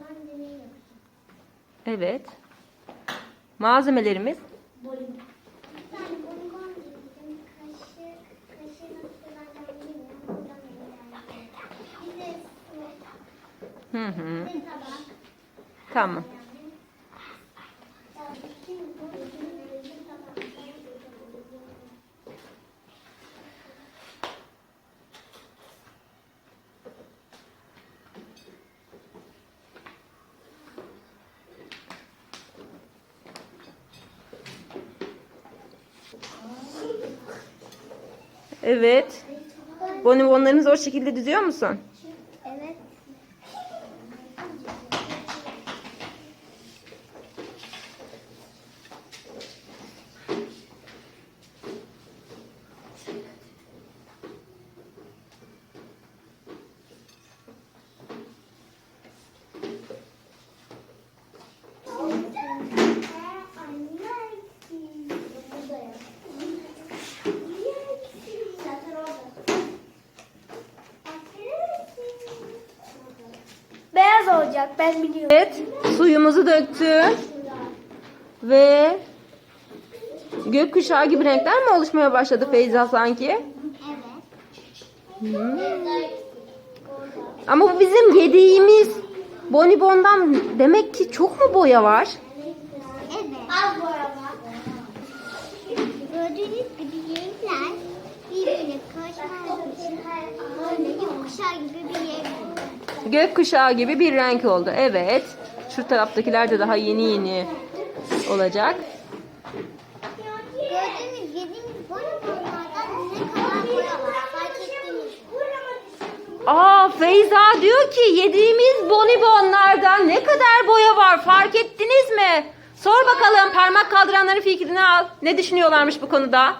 ben deney yapacağım. Evet. Malzemelerimiz Bolim. Bir tane bonibon diyeceğim. Kaşık, kaşığı nasıl kullanacağımı bilmiyorum. Buradan öğrendim. Bir de su, Hı hı. bir de tabak. Tamam. Evet. Bonibonlarımızı o şekilde düzüyor musun? Evet. Beyaz olacak ben biliyorum. Evet. Suyumuzu döktü. Ve gökkuşağı gibi renkler mi oluşmaya başladı Feyza sanki? Evet. Hı. Ama bu bizim yediğimiz bonibondan demek ki çok mu boya var? Evet. Az boyama. Gördüğünüz gibi renkler birbirine karışmadığı için böyle yokuşağı gibi bir renk. Gökkuşağı gibi bir renk oldu. Evet. Şu taraftakiler de daha yeni yeni olacak. Gördüğünüz yediğimiz bonibonlardan ne kadar boya var fark ettiniz mi? Aa Feyza diyor ki yediğimiz bonibonlardan ne kadar boya var fark ettiniz mi? Sor bakalım parmak kaldıranların fikrini al. Ne düşünüyorlarmış bu konuda?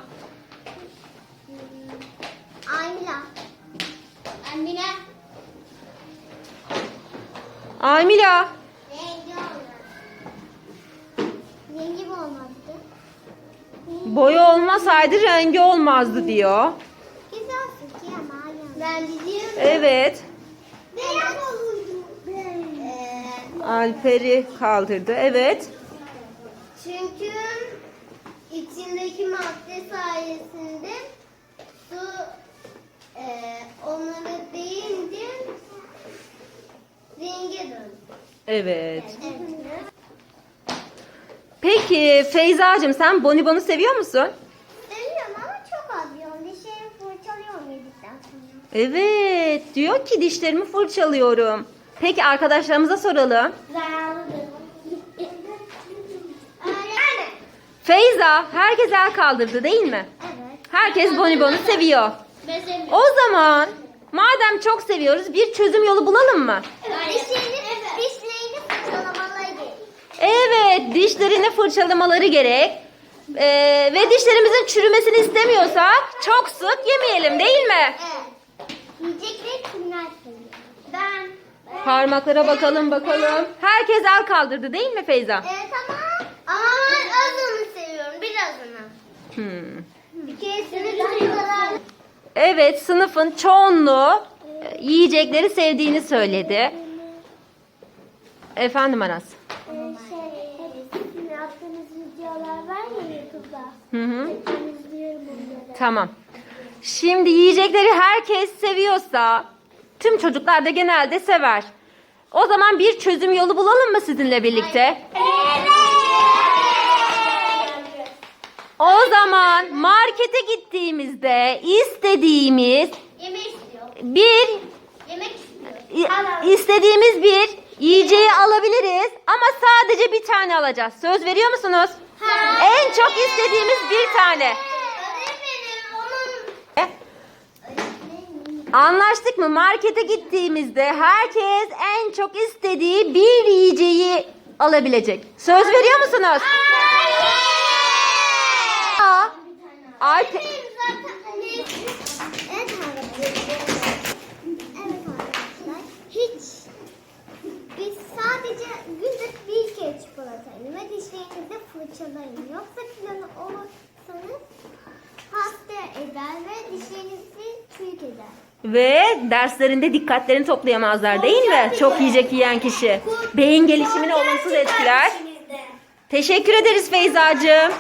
Ayla. Emine. Aymila. Rengi olmaz. Rengi mi olmazdı? Boya olmasaydı rengi olmazdı diyor. Güzel fikir ama Ben biliyorum. Evet. Beyaz olurdu. Ee, Alper'i kaldırdı. Evet. çünkü içindeki madde sayesinde su e, onları değince Evet. Peki Feyzacığım sen bonibonu seviyor musun? Seviyorum ama çok az yiyorum. Dişlerimi fırçalıyorum yedikten sonra. Evet. Diyor ki dişlerimi fırçalıyorum. Peki arkadaşlarımıza soralım. Zararlıdır. Öyle. Feyza herkes el kaldırdı değil mi? Evet. Herkes bonibonu seviyor. Ben seviyorum. O zaman madem çok seviyoruz bir çözüm yolu bulalım mı? Fırçalamaları Evet dişlerini fırçalamaları gerek. Ee, ve dişlerimizin çürümesini istemiyorsak çok sık yemeyelim değil mi? Evet. Yiyecekleri kimler seviyor? Ben. Parmaklara bakalım bakalım. Herkes el kaldırdı değil mi Feyza? Evet ama. Ama ben azını seviyorum. Birazını. Hmm. Bir keresini. Evet sınıfın çoğunluğu e, yiyecekleri sevdiğini söyledi. Efendim Aras. Hı hı. Tamam. Şimdi yiyecekleri herkes seviyorsa tüm çocuklar da genelde sever. O zaman bir çözüm yolu bulalım mı sizinle birlikte? O zaman markete gittiğimizde istediğimiz Yemek istiyor. bir Yemek istiyor. istediğimiz bir yiyeceği alabiliriz ama sadece bir tane alacağız. Söz veriyor musunuz? Ha. En çok istediğimiz bir tane. Anlaştık mı? Markete gittiğimizde herkes en çok istediği bir yiyeceği alabilecek. Söz veriyor musunuz? Aa, Alp sadece günde bir kere çikolata yiyin ve dişlerinizi fırçalayın. Yoksa kilolu olursanız hasta eder ve dişlerinizi çürük eder. Ve derslerinde dikkatlerini toplayamazlar değil mi? Çok yiyecek yiyen kişi. Beyin gelişimini olumsuz etkiler. Teşekkür ederiz Feyzacığım.